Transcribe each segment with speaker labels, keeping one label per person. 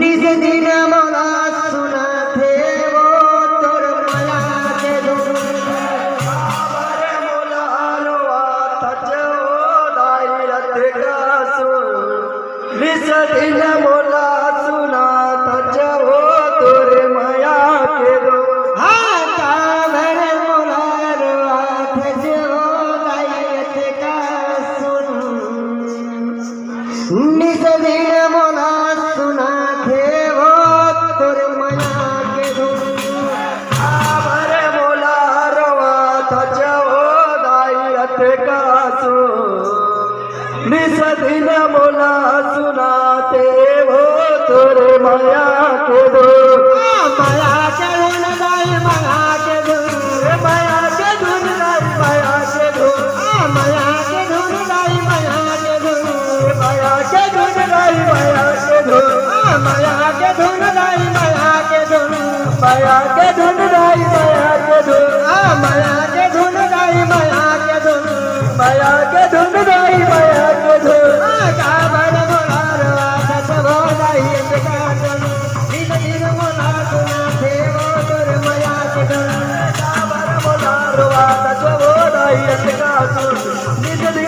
Speaker 1: নিজে দিন মরা শোনা থেব তোর মায়া
Speaker 2: দেব নিজে দিন মোলা শোনা থাকব তোর
Speaker 1: মায়া দেব। নিজে দিন মোলা শোনা बिना
Speaker 2: बोला सुनाते हो तोरे माया के दो
Speaker 1: माया के धुन गाय माया के धुन
Speaker 2: माया के धुन गाय माया के धुन
Speaker 1: माया के धुन गाई माया के धुन
Speaker 2: माया के धुन गाई माया के धुन
Speaker 1: माया के धुन गाय माया के धुन
Speaker 2: माया के धुन
Speaker 1: गाय माया के धुन माया के धुन गाई माया के धुन माया के धुन गाय माया ఎత్తరాదు నిజది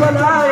Speaker 1: চলা